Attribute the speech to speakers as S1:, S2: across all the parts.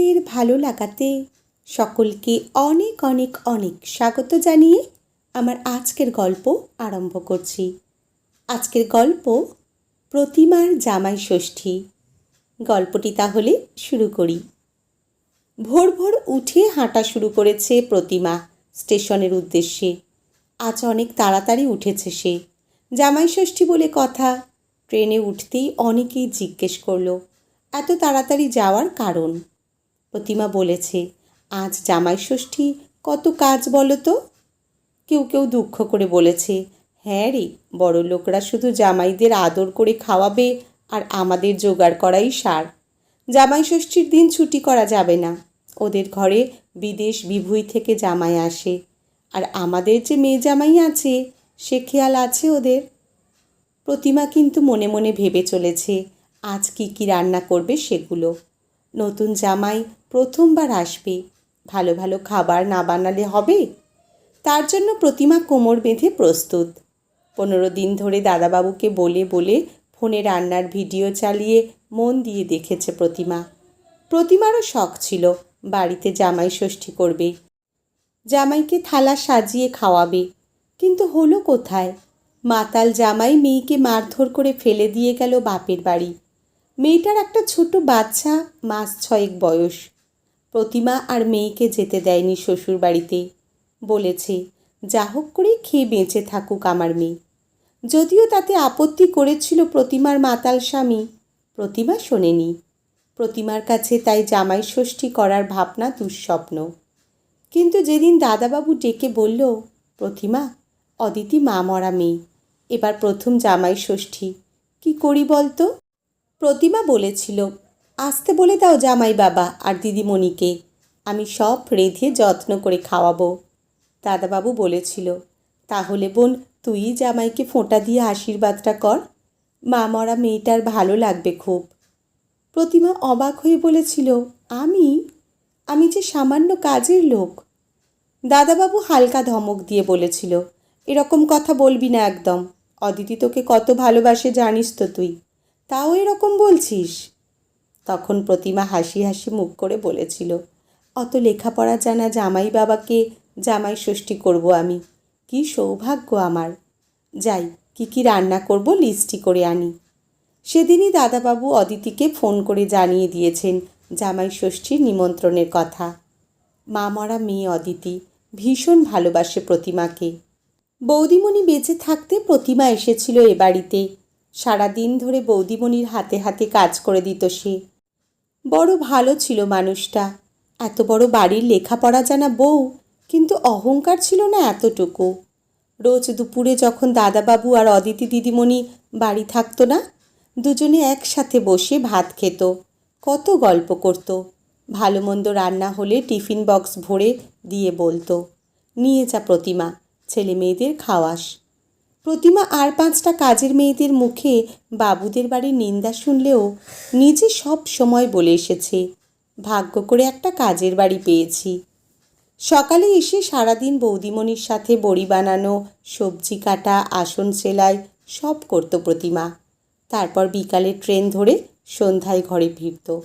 S1: আপনাদের ভালো লাগাতে সকলকে অনেক অনেক অনেক স্বাগত জানিয়ে আমার আজকের গল্প আরম্ভ করছি। আজকের গল্প প্রতিমার জামাই ষষ্ঠী। গল্পটি তাহলে শুরু করি। ভোর ভোর উঠে হাঁটা শুরু করেছে প্রতিমা স্টেশনের উদ্দেশ্যে। আজ অনেক তাড়াতাড়ি উঠেছে সে। জামাই ষষ্ঠী বলে কথা, ট্রেনে উঠতেই অনেকেই জিজ্ঞেস করল, এত তাড়াতাড়ি যাওয়ার কারণ? প্রতিমা বলেছে, আজ জামাই ষষ্ঠী, কত কাজ বলো তো? কেউ কেউ দুঃখ করে বলেছে হ্যাঁ রে, বড় লোকরা শুধু জামাইদের আদর করে খাওয়াবে আর আমাদের জোগাড় করাই সার। জামাই ষষ্ঠীর দিন ছুটি করা যাবে না। ওদের ঘরে বিদেশ বিভুই থেকে জামাই আসে। আর আমাদের যে মেয়ে জামাই আছে, সে খেয়াল আছে ওদের? প্রতিমা কিন্তু মনে মনে ভেবে চলেছে, আজ কি কি রান্না করবে সেগুলো? নতুন জামাই প্রথমবার আসবে। ভালো ভালো খাবার না বানালে হবে? তার জন্য প্রতিমা কোমর বেঁধে প্রস্তুত। পনেরো দিন ধরে দাদাবাবুকে বলে বলে ফোনে রান্নার ভিডিও চালিয়ে মন দিয়ে দেখেছে প্রতিমা। প্রতিমারও শখ ছিল, বাড়িতে জামাই ষষ্ঠী করবে। জামাইকে থালা সাজিয়ে খাওয়াবে। কিন্তু হলো কোথায়? মাতাল জামাই মেয়েকে মারধর করে ফেলে দিয়ে গেল বাপের বাড়ি। মেয়েটার একটা ছোট বাচ্চা, মাস ছয়েক বয়স। প্রতিমা আর মেয়েকে যেতে দেয়নি শ্বশুর বাড়িতে। বলেছে, যা হোক করে খেয়ে বেঁচে থাকুক আমার মেয়ে। যদিও তাতে আপত্তি করেছিল প্রতিমার মাতাল স্বামী, প্রতিমা শোনেনি। প্রতিমার কাছে তাই জামাই ষষ্ঠী করার ভাবনা দুঃস্বপ্ন। কিন্তু যেদিন দাদাবাবু ডেকে বলল, প্রতিমা, অদিতি মা মরা মেয়ে, এবার প্রথম জামাই ষষ্ঠী, কি করি বলতো? প্রতিমা বলেছিল আসতে বলে দাও জামাই বাবা আর দিদিমণিকে। আমি সব রেঁধে যত্ন করে খাওয়াবো। দাদাবাবু বলেছিল, তাহলে বোন, তুই জামাইকে ফোঁটা দিয়ে আশীর্বাদটা কর। মা মরা মেয়েটার ভালো লাগবে খুব। প্রতিমা অবাক হয়ে বলেছিল, আমি? আমি যে সামান্য কাজের লোক। দাদাবাবু হালকা ধমক দিয়ে বলেছিল, এরকম কথা বলবি না একদম। অদিতি তোকে কত ভালোবাসে জানিস তো তুই। তাও এরকম বলছিস? তখন প্রতিমা হাসি হাসি মুখ করে বলেছিল, অত লেখাপড়া জানা জামাই বাবাকে জামাই ষষ্ঠী করব আমি। কি সৌভাগ্য আমার। যাই, কি কি রান্না করব লিস্টি করে আনি। সেদিনই দাদাবাবু অদিতিকে ফোন করে জানিয়ে দিয়েছেন জামাই ষষ্ঠীর নিমন্ত্রণের কথা। মা মরা মেয়ে অদিতি ভীষণ ভালোবাসে প্রতিমাকে। বৌদিমণি বেঁচে থাকতে প্রতিমা এসেছিল এ বাড়িতে। সারাদিন ধরে বৌদিমণির হাতে হাতে কাজ করে দিত সে। বড় ভালো ছিল মানুষটা। এত বড় বাড়ির লেখাপড়া জানা বউ, কিন্তু অহংকার ছিল না এতটুকু। রোজ দুপুরে যখন দাদাবাবু আর অদিতি দিদিমণি বাড়ি থাকতো না, দুজনে একসাথে বসে ভাত খেত, কত গল্প করত, ভালো মন্দ রান্না হলে টিফিন বক্স ভরে দিয়ে বলতো, নিয়ে যা প্রতিমা, ছেলে মেয়েদের খাওয়াস। প্রতিমা আর পাঁচটা কাজের মেয়েদের মুখে বাবুদের বাড়ির নিন্দা শুনলেও নিজে সব সময় বলে এসেছে, ভাগ্য করে একটা কাজের বাড়ি পেয়েছি। সকালে এসে সারাদিন বৌদিমণির সাথে বড়ি বানানো, সবজি কাটা, আসন সেলাই সব করতো প্রতিমা। তারপর বিকালে ট্রেন ধরে সন্ধ্যায় ঘরে ফিরত।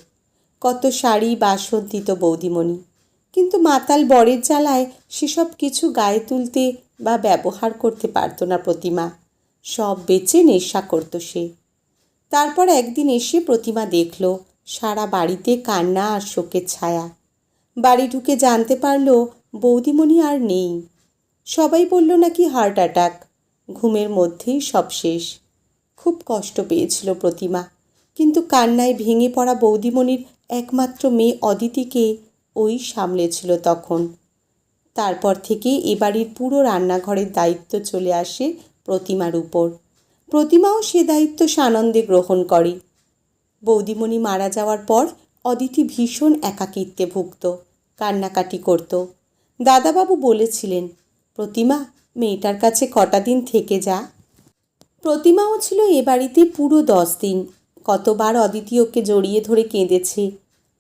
S1: কত শাড়ি, বাসন দিত বৌদিমণি। কিন্তু মাতাল বরের জ্বালায় সেসব কিছু গায়ে তুলতে বা ব্যবহার করতে পারত না প্রতিমা। সব বেচে নেশা করত সে। তারপর একদিন এসে প্রতিমা দেখল, সারা বাড়িতে কান্না আর শোকের ছায়া। বাড়ি ঢুকে জানতে পারল, বৌদিমণি আর নেই। সবাই বলল, নাকি হার্ট অ্যাটাক? ঘুমের মধ্যেই সব শেষ। খুব কষ্ট পেয়েছিল প্রতিমা। কিন্তু কান্নায় ভেঙে পড়া বৌদিমণির একমাত্র মেয়ে অদিতিকে ওই সামলেছিল তখন। তারপর থেকে এ বাড়ির পুরো রান্নাঘরের দায়িত্ব চলে আসে প্রতিমার উপর। প্রতিমাও সে দায়িত্ব সানন্দে গ্রহণ করে। বৌদিমণি মারা যাওয়ার পর অদিতি ভীষণ একাকিত্বে ভুগত, কান্নাকাটি করত। দাদাবাবু বলেছিলেন, প্রতিমা, মেয়েটার কাছে কটা দিন থেকে যা। প্রতিমাও ছিল এ বাড়িতে পুরো দশ দিন। কতবার অদিতি ওকে জড়িয়ে ধরে কেঁদেছে।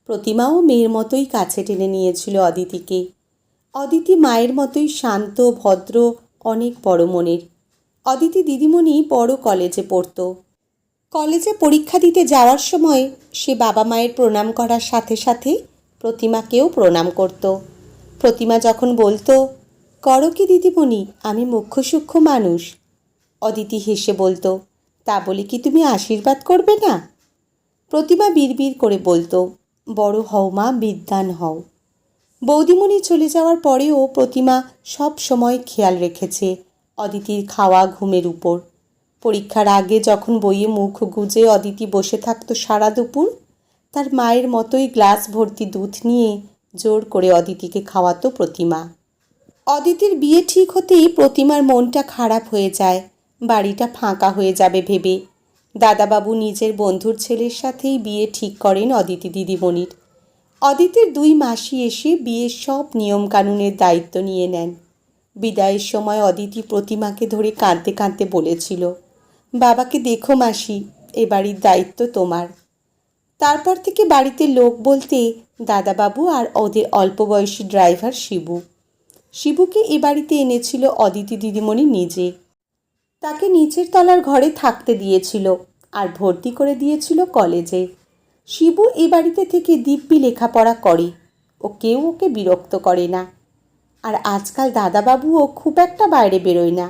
S1: প্রতিমাও মেয়ের মতোই কাছে টেনে নিয়েছিল অদিতিকে। অদিতি মায়ের মতোই শান্ত, ভদ্র, অনেক বড় মনের অদিতি দিদিমণি বড় কলেজে পড়ত। কলেজে পরীক্ষা দিতে যাওয়ার সময় সে বাবা মায়ের প্রণাম করার সাথে সাথে প্রতিমাকেও প্রণাম করত। প্রতিমা যখন বলতো, করো কি দিদিমণি, আমি মুখ্য সূক্ষ্ম মানুষ। অদিতি হেসে বলতো, তা বলে কি তুমি আশীর্বাদ করবে না? প্রতিমা বিড়বিড় করে বলতো, বড় হও মা বিদ্যান হও। বৌদিমণি চলে যাওয়ার পরেও প্রতিমা সব সময় খেয়াল রেখেছে অদিতির খাওয়া ঘুমের উপর। পরীক্ষার আগে যখন বইয়ে মুখ গুজে অদিতি বসে থাকতো সারা দুপুর, তার মায়ের মতোই গ্লাস ভর্তি দুধ নিয়ে জোর করে অদিতিকে খাওয়াতো প্রতিমা। অদিতির বিয়ে ঠিক হতেই প্রতিমার মনটা খারাপ হয়ে যায়, বাড়িটা ফাঁকা হয়ে যাবে ভেবে। দাদাবাবু নিজের বন্ধুর ছেলের সাথেই বিয়ে ঠিক করেন অদিতি দিদিমণির। অদিতির দুই মাসি এসে বিয়ের সব নিয়মকানুনের দায়িত্ব নিয়ে নেন। বিদায়ের সময় অদিতি প্রতিমাকে ধরে কাঁদতে কাঁদতে বলেছিল, বাবাকে দেখো মাসি, এ বাড়ির দায়িত্ব তোমার। তারপর থেকে বাড়িতে লোক বলতে দাদাবাবু আর ওদের অল্প বয়সী ড্রাইভার শিবু। শিবুকে এ বাড়িতে এনেছিল অদিতি দিদিমণি নিজে। তাকে নিচের তলার ঘরে থাকতে দিয়েছিল আর ভর্তি করে দিয়েছিল কলেজে। শিবু এ বাড়িতে থেকে দিব্যি লেখাপড়া করে। ও কেউ ওকে বিরক্ত করে না। আর আজকাল দাদাবাবুও খুব একটা বাইরে বেরোয় না।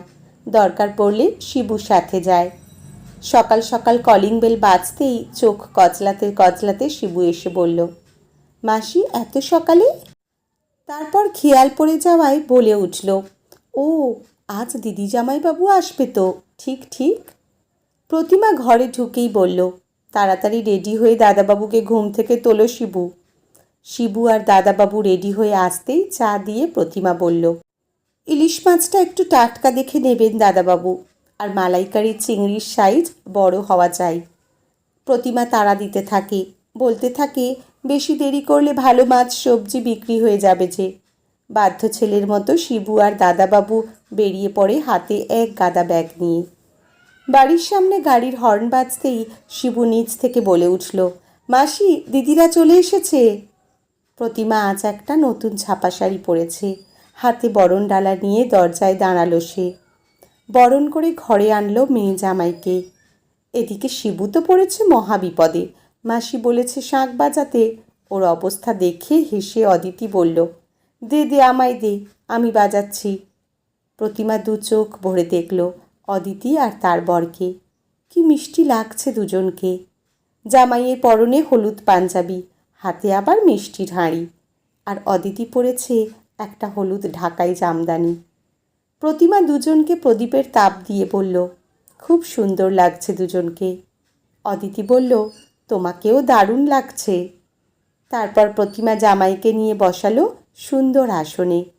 S1: দরকার পড়লে শিবুর সাথে যায়। সকাল সকাল কলিং বেল বাজতেই চোখ কচলাতে কচলাতে শিবু এসে বলল, মাসি, এত সকালে? তারপর খেয়াল পড়ে যাওয়ায় বলে উঠল, ও, আজ দিদি জামাইবাবু আসবে তো, ঠিক ঠিক? প্রতিমা ঘরে ঢুকেই বলল তাড়াতাড়ি রেডি হয়ে দাদাবাবুকে ঘুম থেকে তোলো শিবু। শিবু আর দাদাবাবু রেডি হয়ে আসতেই চা দিয়ে প্রতিমা বলল, ইলিশ মাছটা একটু টাটকা দেখে নেবেন দাদাবাবু, আর মালাইকারির চিংড়ির সাইজ বড় হওয়া চাই। প্রতিমা তাড়া দিতে থাকে, বলতে থাকে, বেশি দেরি করলে ভালো মাছ সবজি বিক্রি হয়ে যাবে যে। বাধ্য ছেলের মতো শিবু আর দাদাবাবু বেরিয়ে পড়ে হাতে এক গাদা ব্যাগ নিয়ে। বাড়ির সামনে গাড়ির হর্ন বাজতেই শিবু নিচ থেকে বলে উঠল, মাসি, দিদিরা চলে এসেছে। প্রতিমা আজ একটা নতুন ছাপা শাড়ি পরেছে। হাতে বরণ ডালা নিয়ে দরজায় দাঁড়াল সে। বরণ করে ঘরে আনলো মেয়ে জামাইকে। এদিকে শিবু তো পড়েছে মহাবিপদে। মাসি বলেছে শাঁখ বাজাতে। ওর অবস্থা দেখে হেসে অদিতি বলল, দে দে, আমায় দে, আমি বাজাচ্ছি। প্রতিমা দু চোখ ভরে দেখল। অদিতি আর তার বরকে। কি মিষ্টি লাগছে দুজনকে। জামাইয়ের পরনে হলুদ পাঞ্জাবি, হাতে আবার মিষ্টির হাঁড়ি আর অদিতি পরেছে একটা হলুদ ঢাকাই জামদানি। প্রতিমা দুজনকে প্রদীপের তাপ দিয়ে বলল, খুব সুন্দর লাগছে দুজনকে। অদিতি বলল, তোমাকেও দারুণ লাগছে। তারপর প্রতিমা জামাইকে নিয়ে বসালো সুন্দর আসনে।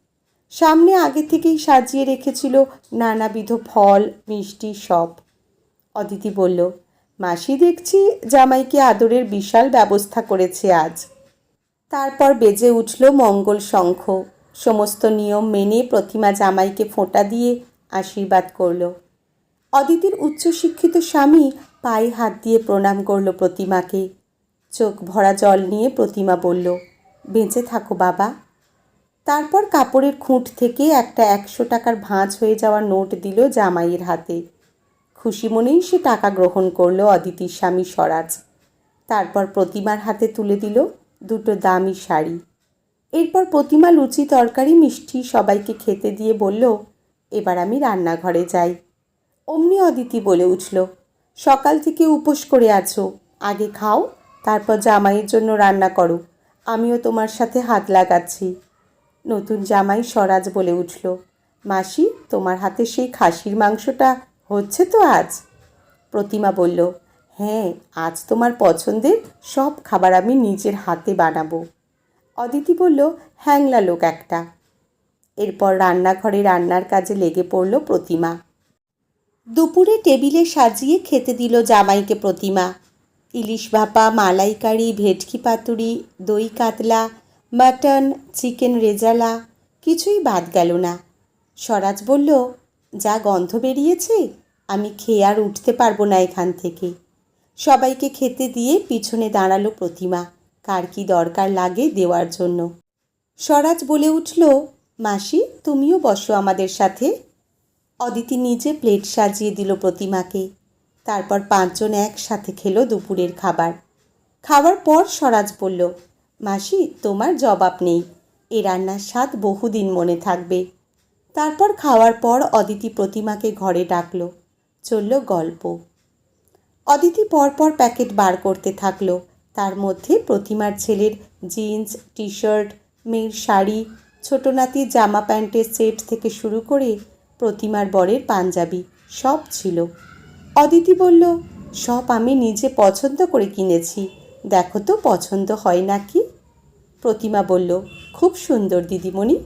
S1: সামনে আগে থেকেই সাজিয়ে রেখেছিল নানাবিধ ফল, মিষ্টি, সব। অদিতি বলল, মাসি দেখছি জামাইকে আদরের বিশাল ব্যবস্থা করেছে আজ। তারপর বেজে উঠল মঙ্গল শঙ্খ। সমস্ত নিয়ম মেনে প্রতিমা জামাইকে ফোঁটা দিয়ে আশীর্বাদ করল। অদিতির উচ্চশিক্ষিত স্বামী পায়ে হাত দিয়ে প্রণাম করল প্রতিমাকে। চোখ ভরা জল নিয়ে প্রতিমা বলল, বেঁচে থাকো বাবা। তারপর কাপড়ের খুঁট থেকে একটা একশো টাকার ভাঁজ হয়ে যাওয়া নোট দিল জামাইয়ের হাতে। খুশি মনেই সে টাকা গ্রহণ করল অদিতির স্বামী স্বরাজ। তারপর প্রতিমার হাতে তুলে দিল দুটো দামি শাড়ি। এরপর প্রতিমা লুচি, তরকারি, মিষ্টি সবাইকে খেতে দিয়ে বলল, এবার আমি রান্নাঘরে যাই। অমনি অদিতি বলে উঠল, সকাল থেকে উপোস করে আছো, আগে খাও, তারপর জামাইয়ের জন্য রান্না করো। আমিও তোমার সাথে হাত লাগাচ্ছি। নতুন জামাই স্বরাজ বলে উঠল, মাসি, তোমার হাতে সেই খাসির মাংসটা হচ্ছে তো আজ? প্রতিমা বলল হ্যাঁ আজ তোমার পছন্দের সব খাবার আমি নিজের হাতে বানাবো। অদিতি বলল, হ্যাংলা লোক একটা। এরপর রান্নাঘরে রান্নার কাজে লেগে পড়ল প্রতিমা। দুপুরে টেবিলে সাজিয়ে খেতে দিল জামাইকে প্রতিমা। ইলিশ ভাপা, মালাইকারি, ভেটকি পাতুরি, দই কাতলা মাটন, চিকেন রেজালা, কিছুই বাদ গেল না। স্বরাজ বলল, যা গন্ধ বেরিয়েছে, আমি খেয়ে আর উঠতে পারব না এখান থেকে। সবাইকে খেতে দিয়ে পিছনে দাঁড়াল প্রতিমা, কার কি দরকার লাগে দেওয়ার জন্য। স্বরাজ বলে উঠল, মাসি, তুমিও বসো আমাদের সাথে। অদিতি নিজে প্লেট সাজিয়ে দিল প্রতিমাকে। তারপর পাঁচজন একসাথে খেলো দুপুরের খাবার। খাওয়ার পর স্বরাজ বলল মাসি, তোমার জবাব নেই। এ রান্নার স্বাদ বহুদিন মনে থাকবে। তারপর খাওয়ার পর অদিতি প্রতিমাকে ঘরে ডাকল। চলল গল্প। অদিতি পরপর প্যাকেট বার করতে থাকল। তার মধ্যে প্রতিমার ছেলের জিন্স টি শার্ট মেয়ের শাড়ি, ছোট নাতির জামা প্যান্টের সেট থেকে শুরু করে প্রতিমার বরের পাঞ্জাবি সব ছিল। অদিতি বলল, সব আমি নিজে পছন্দ করে কিনেছি। দেখো তো, পছন্দ হয় নাকি? প্রতিমা বলল, খুব সুন্দর, দিদিমণি।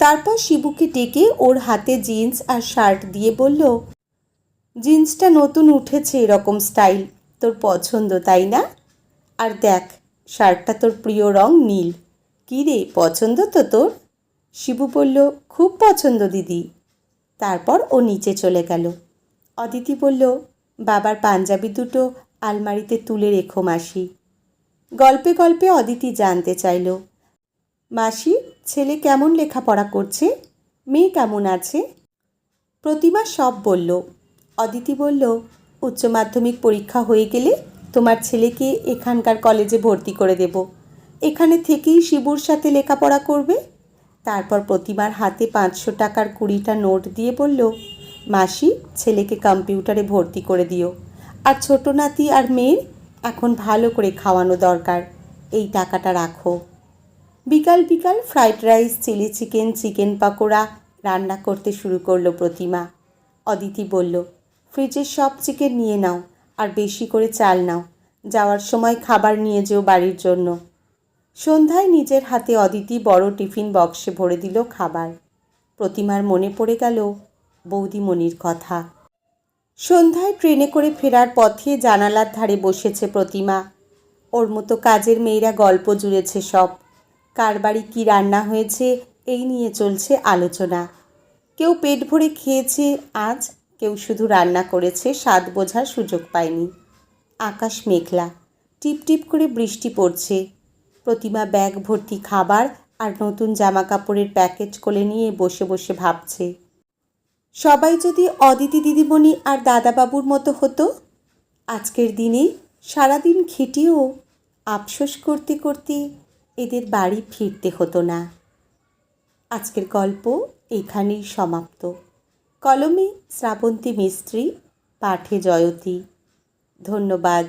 S1: তারপর শিবুকে ডেকে ওর হাতে জিন্স আর শার্ট দিয়ে বলল, জিন্সটা নতুন উঠেছে এরকম স্টাইল, তোর পছন্দ, তাই না? আর দেখ, শার্টটা তোর প্রিয় রং নীল। কী রে, পছন্দ তো তোর? শিবু বলল, খুব পছন্দ, দিদি। তারপর ও নিচে চলে গেল। অদিতি বলল, বাবার পাঞ্জাবি দুটো আলমারিতে তুলে রেখো, মাসি। গল্পে গল্পে অদিতি জানতে চাইল। মাসি, ছেলে কেমন লেখাপড়া করছে? মেয়ে কেমন আছে? প্রতিমা সব বলল। অদিতি বলল, উচ্চ মাধ্যমিক পরীক্ষা হয়ে গেলে তোমার ছেলেকে এখানকার কলেজে ভর্তি করে দেব। এখানে থেকেই শিবুর সাথে লেখাপড়া করবে? তারপর প্রতিমার হাতে পাঁচশো টাকার কুড়িটা নোট দিয়ে বলল, মাসি, ছেলেকে কম্পিউটারে ভর্তি করে দিও। আর ছোট নাতি আর মেয়ের এখন ভালো করে খাওয়ানো দরকার। এই টাকাটা রাখো। বিকাল বিকাল fried rice, chilli chicken chicken pakora রান্না করতে শুরু করল প্রতিমা। অদিতি বলল, ফ্রিজের সব চিকেন নিয়ে নাও আর বেশি করে চাল নাও। যাওয়ার সময় খাবার নিয়ে যেও বাড়ির জন্য। সন্ধ্যায় নিজের হাতে অদিতি বড় টিফিন বক্সে ভরে দিল খাবার। প্রতিমার মনে পড়ে গেল বৌদিমণির কথা। সন্ধ্যায় ট্রেনে করে ফেরার পথে জানালার ধারে বসেছে প্রতিমা। ওর মতো কাজের মেয়েরা গল্প জুড়েছে সব। কার বাড়ি কী রান্না হয়েছে, এই নিয়ে চলছে আলোচনা। কেউ পেট ভরে খেয়েছে, আজ কেউ শুধু রান্না করেছে, স্বাদ বোঝার সুযোগ পায়নি। আকাশ মেঘলা, টিপ টিপ করে বৃষ্টি পড়ছে। প্রতিমা ব্যাগ ভর্তি খাবার আর নতুন জামা কাপড়ের প্যাকেট কোলে নিয়ে বসে বসে ভাবছে। সবাই যদি অদিতি দিদিমণি আর দাদাবাবুর মতো হতো, আজকের দিনে সারাদিন খেটেও আফসোস করতে করতে এদের বাড়ি ফিরতে হতো না। আজকের গল্প এখানেই সমাপ্ত। কলমে শ্রাবন্তী মিস্ত্রি, পাঠে জয়তী। ধন্যবাদ।